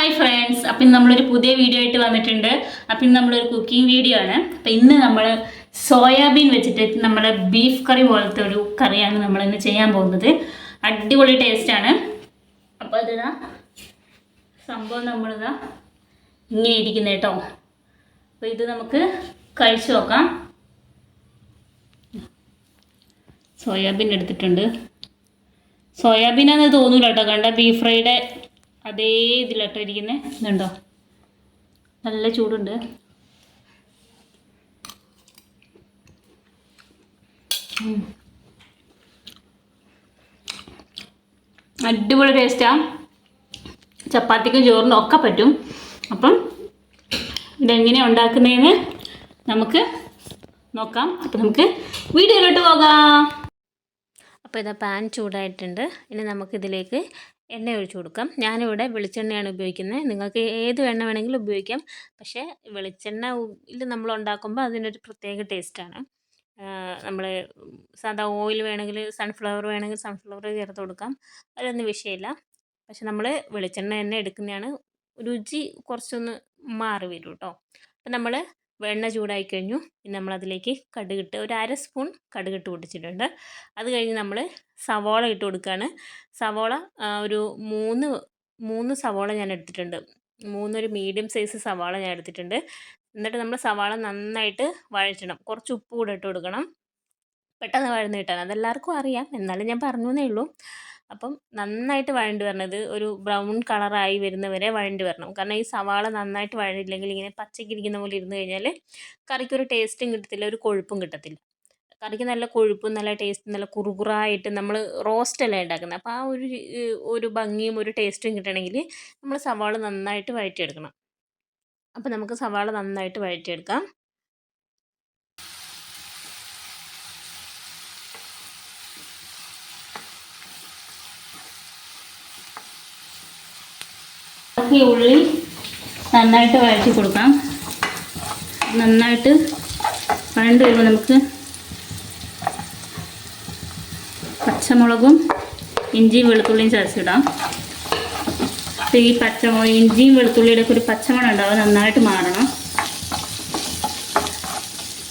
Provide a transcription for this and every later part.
Hi friends അപ്പം ഇന്ന് നമ്മളൊരു പുതിയ വീഡിയോ ആയിട്ട് വന്നിട്ടുണ്ട്. അപ്പം ഇന്ന് നമ്മളൊരു കുക്കിംഗ് വീഡിയോ ആണ്. അപ്പം ഇന്ന് നമ്മൾ സോയാബീൻ വെച്ചിട്ട് നമ്മുടെ ബീഫ് കറി പോലത്തെ ഒരു കറിയാണ് നമ്മൾ ഇന്ന് ചെയ്യാൻ പോകുന്നത്. അടിപൊളി ടേസ്റ്റാണ് അപ്പോൾ അതിതാ സംഭവം നമ്മളിതാ ഇങ്ങനെ ഇരിക്കുന്നത് കേട്ടോ അപ്പോൾ ഇത് നമുക്ക് കഴിച്ചു നോക്കാം. സോയാബീൻ എടുത്തിട്ടുണ്ട്. സോയാബീനാന്ന് തോന്നൂല കേട്ടോ കണ്ട ബീഫ് ഫ്രൈയുടെ അതേ ഇതിലട്ടോ ഇരിക്കുന്നത് ഇതുണ്ടോ? നല്ല ചൂടുണ്ട്. അടിപൊളി ടേസ്റ്റാ ചപ്പാത്തിക്കും ചോറിനും ഒക്കെ പറ്റും. അപ്പം ഇതെങ്ങനെയാണ് ഉണ്ടാക്കുന്നതെന്ന് നമുക്ക് നോക്കാം. അപ്പം നമുക്ക് വീഡിയോയിലോട്ട് പോകാം. അപ്പോൾ ഇതാ പാൻ ചൂടായിട്ടുണ്ട്. ഇനി നമുക്കിതിലേക്ക് എണ്ണ ഒഴിച്ചു കൊടുക്കാം. ഞാനിവിടെ വെളിച്ചെണ്ണയാണ് ഉപയോഗിക്കുന്നത്. നിങ്ങൾക്ക് ഏത് എണ്ണ വേണമെങ്കിലും ഉപയോഗിക്കാം. പക്ഷേ വെളിച്ചെണ്ണ ഇത് നമ്മൾ ഉണ്ടാക്കുമ്പോൾ അതിനൊരു പ്രത്യേക ടേസ്റ്റാണ് നമ്മൾ സാധാ ഓയിൽ വേണമെങ്കിൽ സൺഫ്ലവർ വേണമെങ്കിൽ സൺഫ്ലവർ ചേർത്ത് കൊടുക്കാം. അതിലൊന്നും വിഷയമില്ല. പക്ഷെ നമ്മൾ വെളിച്ചെണ്ണ തന്നെ എടുക്കുന്നതാണ്. രുചി കുറച്ചൊന്ന് മാറി വരും കേട്ടോ അപ്പം നമ്മൾ എണ്ണ ചൂടായി കഴിഞ്ഞു. ഇനി നമ്മളതിലേക്ക് കടുകിട്ട് ഒരു അര സ്പൂൺ കടുകിട്ട് പൊട്ടിച്ചിട്ടുണ്ട്. അത് കഴിഞ്ഞ് നമ്മൾ സവോള ഇട്ട് കൊടുക്കുകയാണ് സവോള ഒരു മൂന്ന് മൂന്ന് സവോള ഞാൻ എടുത്തിട്ടുണ്ട്. മൂന്നൊരു മീഡിയം സൈസ് സവാള ഞാൻ എടുത്തിട്ടുണ്ട്. എന്നിട്ട് നമ്മൾ സവാള നന്നായിട്ട് വഴറ്റണം. കുറച്ച് ഉപ്പ് കൂടെ ഇട്ട് കൊടുക്കണം. പെട്ടെന്ന് വഴന്ന് കിട്ടാൻ. അതെല്ലാവർക്കും അറിയാം. എന്നാലും ഞാൻ പറഞ്ഞു എന്നേ ഉള്ളൂ. അപ്പം നന്നായിട്ട് വഴണ്ടി വരണത് ഒരു ബ്രൗൺ കളറായി വരുന്നവരെ വഴണ്ട് വരണം. കാരണം ഈ സവാള നന്നായിട്ട് വഴണ്ടില്ലെങ്കിൽ ഇങ്ങനെ പച്ചയ്ക്ക് ഇരിക്കുന്ന പോലെ ഇരുന്ന് കഴിഞ്ഞാൽ കറിക്ക് ഒരു ടേസ്റ്റും കിട്ടത്തില്ല ഒരു കൊഴുപ്പും കിട്ടത്തില്ല. കറിക്ക് നല്ല കൊഴുപ്പും നല്ല ടേസ്റ്റും നല്ല കുറുകുറായിട്ട് നമ്മൾ റോസ്റ്റ് അല്ല ഉണ്ടാക്കുന്നത്. അപ്പോൾ ആ ഒരു ഒരു ഭംഗിയും ഒരു ടേസ്റ്റും കിട്ടണമെങ്കിൽ നമ്മൾ സവാള നന്നായിട്ട് വഴറ്റിയെടുക്കണം. അപ്പോൾ നമുക്ക് സവാള നന്നായിട്ട് വഴറ്റിയെടുക്കാം. നമുക്ക് ഈ ഉള്ളി നന്നായിട്ട് വഴറ്റി കൊടുക്കാം നന്നായിട്ട് വഴണ്ട് വരുമ്പോൾ നമുക്ക് പച്ചമുളകും ഇഞ്ചിയും വെളുത്തുള്ളിയും ചതച്ചിടാം. അപ്പോൾ ഈ പച്ചമുളക് ഇഞ്ചിയും വെളുത്തുള്ളിയുടെ ഒക്കെ ഒരു പച്ചമണം ഉണ്ടാവും. നന്നായിട്ട് മാറണം.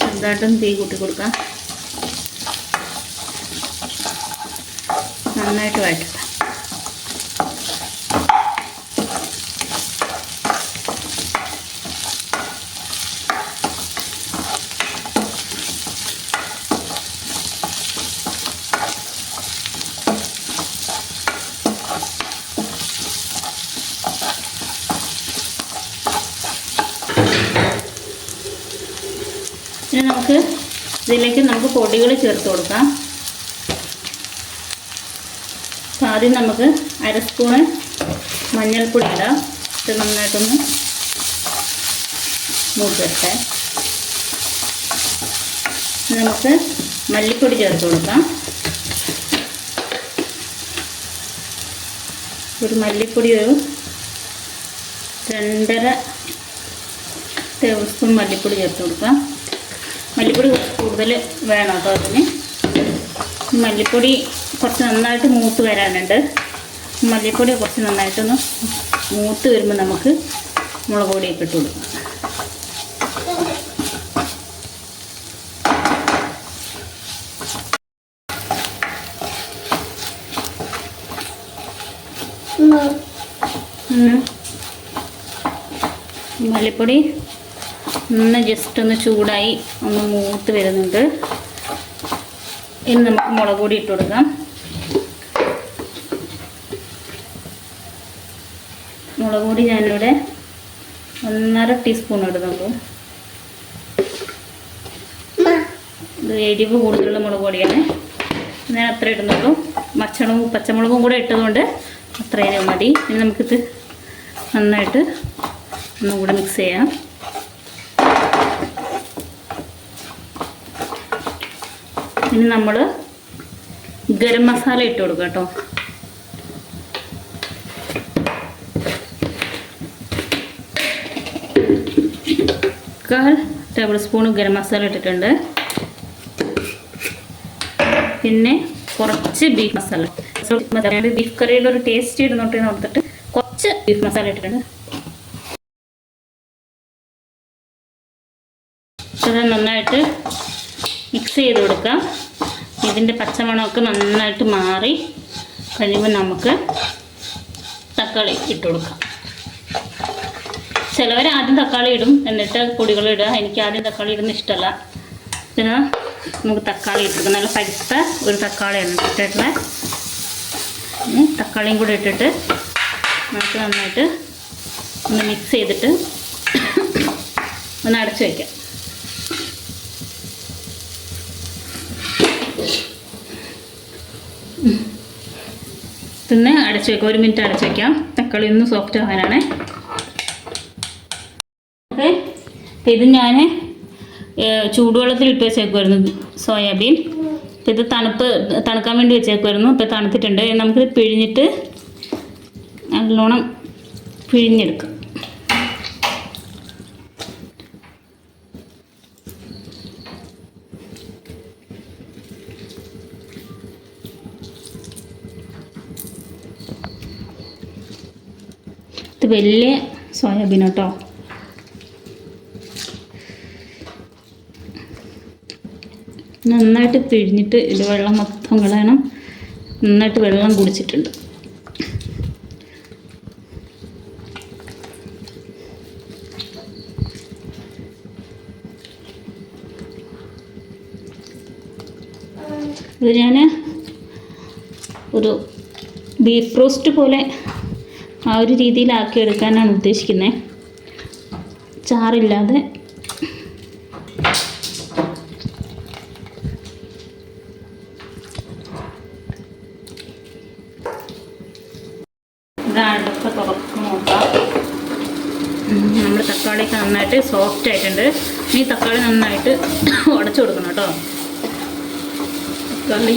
ചെറുതായിട്ടും തീ കൂട്ടി കൊടുക്കാം. നന്നായിട്ട് വഴറ്റണം നമുക്ക് ഇതിലേക്ക് നമുക്ക് പൊടികൾ ചേർത്ത് കൊടുക്കാം. അപ്പോൾ ആദ്യം നമുക്ക് അര സ്പൂണ് മഞ്ഞൾപ്പൊടി ഇടാം. ഇത് നന്നായിട്ടൊന്ന് മൂത്ത് നമുക്ക് മല്ലിപ്പൊടി ചേർത്ത് കൊടുക്കാം. ഒരു മല്ലിപ്പൊടി ഒരു രണ്ടര ടേബിൾ സ്പൂൺ മല്ലിപ്പൊടി ചേർത്ത് കൊടുക്കാം. മല്ലിപ്പൊടി കൂടുതൽ വേണം കേട്ടോ അതിന്. മല്ലിപ്പൊടി കുറച്ച് നന്നായിട്ട് മൂത്ത് വരാനുണ്ട്. മല്ലിപ്പൊടി കുറച്ച് നന്നായിട്ടൊന്ന് മൂത്ത് വരുമ്പോൾ നമുക്ക് മുളക് പൊടിയൊക്കെ ഇട്ട് കൊടുക്കാം. മല്ലിപ്പൊടി ഒന്ന് ജസ്റ്റ് ഒന്ന് ചൂടായി ഒന്ന് മൂത്ത് വരുന്നുണ്ട്. ഇനി നമുക്ക് മുളക് പൊടി ഇട്ട് കൊടുക്കാം. മുളക് പൊടി ഞാനിവിടെ ഒന്നര ടീസ്പൂൺ ഇടുന്നുള്ളൂ ഇത് എരിവ് കൂടുതലുള്ള മുളക് പൊടിയാണ്. ഞാൻ അത്ര ഇടുന്നുള്ളൂ. പച്ചമുളകും പച്ചമുളകും കൂടെ ഇട്ടതുകൊണ്ട് അത്രയും മതി. ഇനി നമുക്കിത് നന്നായിട്ട് ഒന്നും കൂടെ മിക്സ് ചെയ്യാം. ഇനി നമ്മൾ ഗരം മസാല ഇട്ട് കൊടുക്കുക കേട്ടോ. കാൽ ടേബിൾ സ്പൂൺ ഗരം മസാല ഇട്ടിട്ടുണ്ട്. പിന്നെ കുറച്ച് ബീഫ് മസാല. ബീഫ് കറിയുടെ ഒരു ടേസ്റ്റ് ഇടുന്നോട്ട് ഓർത്തിട്ട് കുറച്ച് ബീഫ് മസാല ഇട്ടിട്ടുണ്ട്. നന്നായിട്ട് മിക്സ് ചെയ്ത് കൊടുക്കാം. ഇതിന്റെ പച്ചമണമൊക്കെ നന്നായിട്ട് മാറി കഴിയുമ്പോൾ നമുക്ക് തക്കാളി ഇട്ട് കൊടുക്കാം. ചിലവർ ആദ്യം തക്കാളി ഇടും എന്നിട്ട് പൊടികൾ ഇടുക. എനിക്ക് ആദ്യം തക്കാളി ഇടുന്ന ഇഷ്ടമല്ല. പിന്നെ നമുക്ക് തക്കാളി ഇട്ടിട്ട് നല്ല പരുത്ത ഒരു തക്കാളിയാണ് ഇട്ടിട്ടുള്ള തക്കാളിയും കൂടി ഇട്ടിട്ട് നമുക്ക് നന്നായിട്ട് ഒന്ന് മിക്സ് ചെയ്തിട്ട് ഒന്ന് അടച്ചു വയ്ക്കാം പിന്നെ അടച്ചു വെക്കാം. ഒരു മിനിറ്റ് അടച്ചു വെക്കാം. തക്കാളി ഒന്ന് സോഫ്റ്റ് ആവാനാണ്. ഓക്കെ. ഇത് ഞാൻ ചൂടുവെള്ളത്തിൽ ഇട്ട് വെച്ചേക്കുമായിരുന്നു സോയാബീൻ. ഇത് തണുപ്പ് തണുക്കാൻ വേണ്ടി വെച്ചേക്കുമായിരുന്നു ഇപ്പം തണുത്തിട്ടുണ്ട്. നമുക്കിത് പിഴിഞ്ഞിട്ട് നല്ലോണം പിഴിഞ്ഞെടുക്കാം. ഇത് വലിയ സോയാബീൻ കേട്ടോ. നന്നായിട്ട് പിഴിഞ്ഞിട്ട് ഇത് വെള്ളം മൊത്തം കളയണം. നന്നായിട്ട് വെള്ളം കുടിച്ചിട്ടുണ്ട്. ഇത് ഞാൻ ഒരു ബീഫ് റോസ്റ്റ് പോലെ ആ ഒരു രീതിയിലാക്കി എടുക്കാനാണ് ഉദ്ദേശിക്കുന്നത് ചാറില്ലാതെ. ഇതാണ്ടൊക്കെ തുറക്ക് നോക്കാം. നമ്മൾ നന്നായിട്ട് സോഫ്റ്റ് ആയിട്ടുണ്ട്. ഈ തക്കാളി നന്നായിട്ട് ഉടച്ചു കൊടുക്കണം കേട്ടോ. തക്കാളി.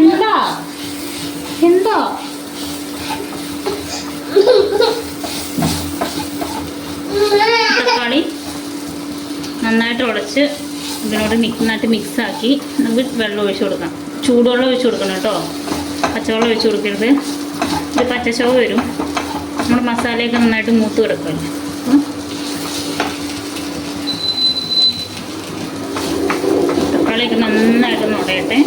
എന്താ? എന്താ? തക്കാളി നന്നായിട്ട് ഉടച്ച് ഇതിനോട് നന്നായിട്ട് മിക്സാക്കി നമുക്ക് വെള്ളം ഒഴിച്ച് കൊടുക്കാം. ചൂടുവെള്ളം ഒഴിച്ച് കൊടുക്കണം കേട്ടോ. പച്ചവെള്ളം ഒഴിച്ച് കൊടുക്കരുത്. ഇത് പച്ചച്ചോവ വരും. നമ്മുടെ മസാലയൊക്കെ നന്നായിട്ട് മൂത്ത് കിടക്കുമല്ലോ. അപ്പം തക്കാളിയൊക്കെ നന്നായിട്ട് ഉടയട്ടെ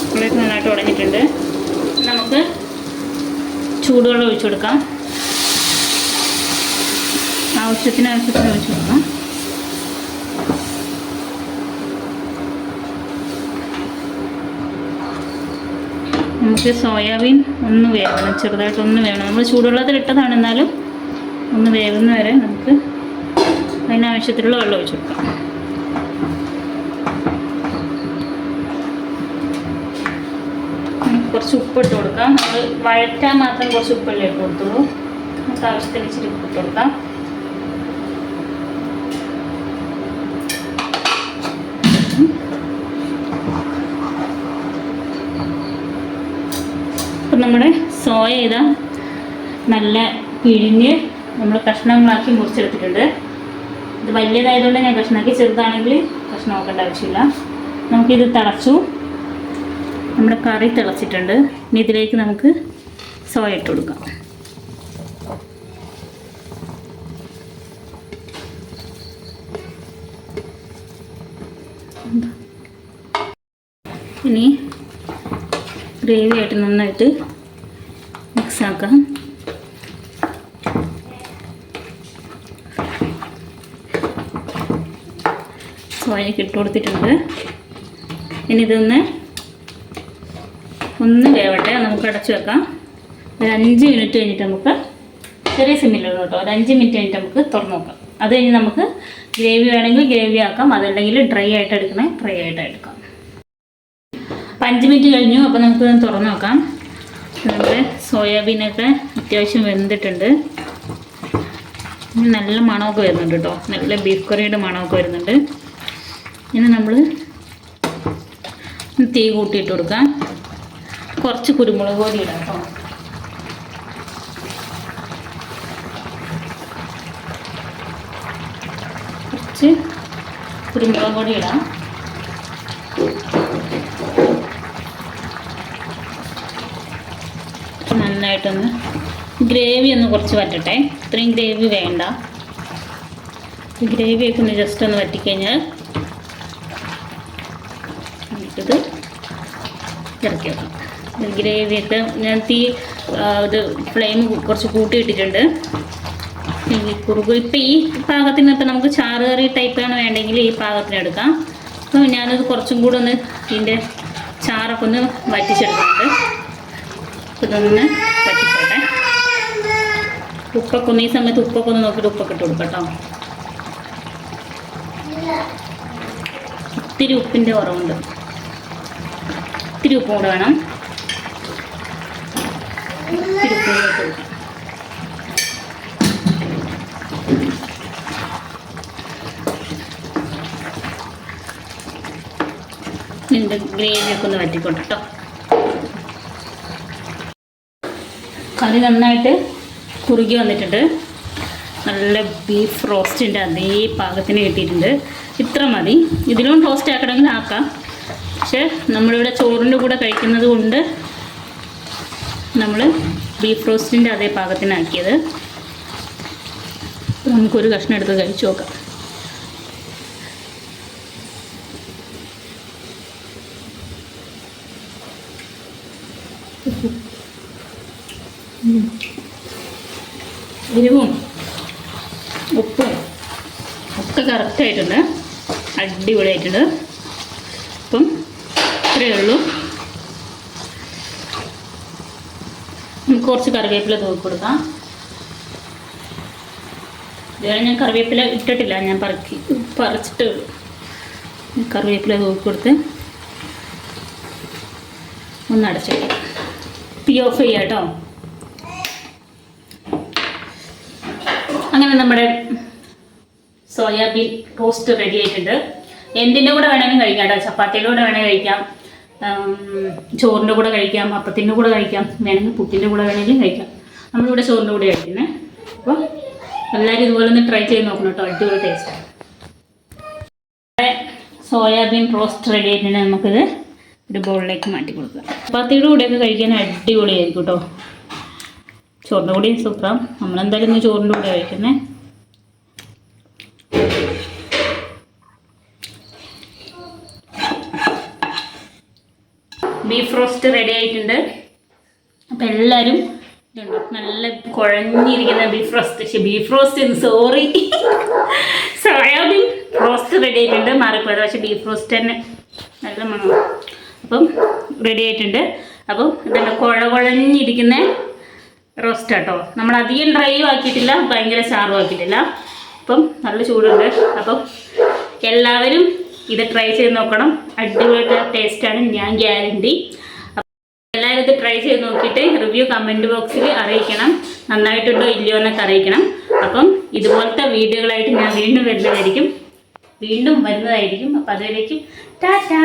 തക്കാളിയൊക്കെ നന്നായിട്ട് ഉടഞ്ഞിട്ടുണ്ട് നമുക്ക് ചൂടുവെള്ളം കൊടുക്കാം ആവശ്യത്തിന് ആവശ്യത്തിന് ഒഴിച്ചു കൊടുക്കാം നമുക്ക് സോയാബീൻ ഒന്ന് വേവണം ചെറുതായിട്ട് ഒന്ന് വേണം നമ്മൾ ചൂടുവെള്ളത്തിൽ ഇട്ടതാണ് എന്നാലും ഒന്ന് വേവുന്ന വരെ നമുക്ക് അതിനാവശ്യത്തിലുള്ള വെള്ളം ഒഴിച്ചു കൊടുക്കാം നമുക്ക് കുറച്ച് ഉപ്പിട്ട് കൊടുക്കാം. നമ്മൾ വഴറ്റാൻ മാത്രം കുറച്ച് ഉപ്പല്ലേ ഇട്ട് കൊടുത്തുള്ളൂ. നമുക്ക് ആവശ്യത്തിന് ഇച്ചിരി ഉപ്പിട്ട് കൊടുക്കാം. അപ്പം നമ്മുടെ സോയ ഇതാ നല്ല പിഴിഞ്ഞ് നമ്മൾ കഷ്ണങ്ങളാക്കി മുറിച്ചെടുത്തിട്ടുണ്ട്. ഇത് വലിയതായതുകൊണ്ട് ഞാൻ കഷ്ണമാക്കി ചെറുതാണെങ്കിൽ കഷ്ണം നോക്കേണ്ട ആവശ്യമില്ല. നമുക്കിത് തിളച്ചു. നമ്മുടെ കറി തിളച്ചിട്ടുണ്ട്. ഇനി ഇതിലേക്ക് നമുക്ക് സോയ ഇട്ട് കൊടുക്കാം. ഇനി ഗ്രേവി ആയിട്ട് നന്നായിട്ട് മിക്സ് ആക്കാം. സോയക്ക് ഇട്ട് കൊടുത്തിട്ടുണ്ട്. ഇനി ഇതൊന്ന് ഒന്ന് വേവട്ടെ നമുക്ക് അടച്ചു വെക്കാം. ഒരു അഞ്ച് മിനിറ്റ് കഴിഞ്ഞിട്ട് നമുക്ക് ചെറിയ സിമ്മിലുള്ള കേട്ടോ. ഒരു അഞ്ച് മിനിറ്റ് കഴിഞ്ഞിട്ട് നമുക്ക് തുറന്ന് നോക്കാം. അത് കഴിഞ്ഞ് നമുക്ക് ഗ്രേവി വേണമെങ്കിൽ ഗ്രേവി ആക്കാം. അതല്ലെങ്കിൽ ഡ്രൈ ആയിട്ട് എടുക്കണേ ഡ്രൈ ആയിട്ട് എടുക്കാം. അപ്പം അഞ്ച് മിനിറ്റ് കഴിഞ്ഞു. അപ്പോൾ നമുക്ക് തുറന്നു നോക്കാം. നമ്മുടെ സോയാബീനൊക്കെ അത്യാവശ്യം വെന്തിട്ടുണ്ട്. നല്ല മണമൊക്കെ വരുന്നുണ്ട് കേട്ടോ. നല്ല ബീഫ് കറിയുടെ മണമൊക്കെ വരുന്നുണ്ട്. ഇനി നമ്മൾ തീ കൂട്ടിയിട്ട് കൊടുക്കാം. കുറച്ച് കുരുമുളക് പൊടി ഇടാം കേട്ടോ. കുറച്ച് കുരുമുളക് പൊടി ഇടാം. നന്നായിട്ടൊന്ന് ഗ്രേവി ഒന്ന് കുറച്ച് വറ്റട്ടെ. ഇത്രയും ഗ്രേവി വേണ്ട. ഗ്രേവിയൊക്കെ ഒന്ന് ജസ്റ്റ് ഒന്ന് വറ്റിക്കഴിഞ്ഞാൽ നമുക്കിത് ഇറക്കി വെക്കാം. ഗ്രേവിയൊക്കെ ഞാൻ തീ ഇത് ഫ്ലെയിം കുറച്ച് കൂട്ടിയിട്ടിട്ടുണ്ട്. ഈ കുറുകു ഇപ്പം ഈ പാകത്തിന് ഇപ്പം നമുക്ക് ചാറ് കറി ടൈപ്പാണ് വേണ്ടെങ്കിൽ ഈ പാകത്തിന് എടുക്കാം. അപ്പോൾ ഞാനത് കുറച്ചും കൂടെ ഒന്ന് ഇതിന്റെ ചാറൊക്കെ ഒന്ന് വറ്റിച്ചെടുക്കുന്നുണ്ട്. അപ്പം ഇതൊന്ന് വറ്റിക്കോട്ടെ. ഉപ്പൊക്കെ ഒന്ന് ഈ സമയത്ത് ഉപ്പൊക്കെ ഒന്ന് നോക്കിയിട്ട് ഉപ്പൊക്കെ ഇട്ട് കൊടുക്കട്ടോ ഒത്തിരി ഉപ്പിന്റെ കുറവുണ്ട്. ഇത്തിരി ഉപ്പും കൂടെ വേണം. ഇതിന്റെ ഗ്രേവിയൊക്കെ ഒന്ന് വറ്റിക്കോട്ടെ കേട്ടോ കറി നന്നായിട്ട് കുറുകി വന്നിട്ടുണ്ട്. നല്ല ബീഫ് റോസ്റ്റിന്റെ അതേ പാകത്തിന് കിട്ടിയിട്ടുണ്ട്. ഇത്ര മതി. ഇതിലും റോസ്റ്റ് ആക്കണമെങ്കിൽ ആക്കാം. പക്ഷേ നമ്മളിവിടെ ചോറിന്റെ കൂടെ കഴിക്കുന്നത് കൊണ്ട് നമ്മൾ ബീഫ് റോസ്റ്റിന്റെ അതേ പാകത്തിനാക്കിയത്. നമുക്കൊരു കഷ്ണം എടുത്ത് കഴിച്ചു നോക്കാം. എരിവും ഉപ്പും ഒക്കെ കറക്റ്റായിട്ടുണ്ട് അടിപൊളിയായിട്ടുണ്ട്. അപ്പം ഇത്രയേ ഉള്ളൂ നമുക്ക് കുറച്ച് കറിവേപ്പില തൂക്കി കൊടുക്കാം. ഇതുവരെ ഞാൻ കറിവേപ്പില ഇട്ടിട്ടില്ല ഞാൻ പറക്കി പറിച്ചിട്ടേ കറിവേപ്പില തൂക്കി കൊടുത്ത് ഒന്ന് അടച്ചു തീ ഓഫ് ചെയ്യാം കേട്ടോ. അങ്ങനെ നമ്മുടെ സോയാബീൻ റോസ്റ്റ് റെഡി ആയിട്ടുണ്ട്. എന്തിന്റെ കൂടെ വേണമെങ്കിലും കഴിക്കാം കേട്ടോ. ചപ്പാത്തിയുടെ കൂടെ വേണമെങ്കിൽ കഴിക്കാം. ചോറിന്റെ കൂടെ കഴിക്കാം അപ്പത്തിന്റെ കൂടെ കഴിക്കാം വേണമെങ്കിൽ പുട്ടിന്റെ കൂടെ വേണമെങ്കിലും കഴിക്കാം. നമ്മളിവിടെ ചോറിന്റെ കൂടെ കഴിക്കുന്നത് അപ്പോൾ എല്ലാവരും ഇതുപോലെ ഒന്ന് ട്രൈ ചെയ്ത് നോക്കണം കേട്ടോ അടിപൊളി ടേസ്റ്റ് സോയാബീൻ റോസ്റ്റ് റെഡി ആയിട്ടുണ്ടെങ്കിൽ നമുക്കിത് ഒരു ബൗളിലേക്ക് മാറ്റി കൊടുക്കാം. ചപ്പാത്തിയുടെ കൂടെയൊക്കെ കഴിക്കാൻ അടിപൊളിയായിരിക്കും കേട്ടോ. ചോറിന്റെ കൂടെ സൂപ്പറാം നമ്മളെന്തായാലും ഇന്ന് ചോറിന്റെ കൂടെ കഴിക്കുന്നേ. ബീഫ് റോസ്റ്റ് റെഡി ആയിട്ടുണ്ട്. അപ്പം എല്ലാവരും ഇതുണ്ട്? നല്ല കുഴഞ്ഞിരിക്കുന്ന ബീഫ് റോസ്റ്റ്. പക്ഷേ beef roast sorry soybean roast ready ആയിട്ടുണ്ട്. മാറിപ്പോയത്. പക്ഷേ ബീഫ് റോസ്റ്റ് തന്നെ നല്ല മണം. അപ്പം റെഡി ആയിട്ടുണ്ട്. അപ്പം ഇതെല്ലാം കുഴ കുഴഞ്ഞിരിക്കുന്ന റോസ്റ്റ് കേട്ടോ നമ്മൾ അധികം ഡ്രൈ ആക്കിയിട്ടില്ല. ഭയങ്കര ചാറും ആക്കിയിട്ടില്ല. അപ്പം നല്ല ചൂടുണ്ട്. അപ്പം എല്ലാവരും ഇത് ട്രൈ ചെയ്ത് നോക്കണം. അടിപൊളി ടേസ്റ്റാണ് ഞാൻ ഗ്യാരണ്ടി എല്ലാവരും ഇത് ട്രൈ ചെയ്ത് നോക്കിയിട്ട് റിവ്യൂ കമന്റ് ബോക്സിൽ അറിയിക്കണം. നന്നായിട്ടുണ്ടോ ഇല്ലയോ എന്നൊക്കെ അറിയിക്കണം. അപ്പം ഇതുപോലത്തെ വീഡിയോകളായിട്ട് ഞാൻ വീണ്ടും വരുന്നതായിരിക്കും. വീണ്ടും വരുന്നതായിരിക്കും. അപ്പം അതുവരേക്കും ടാറ്റാ!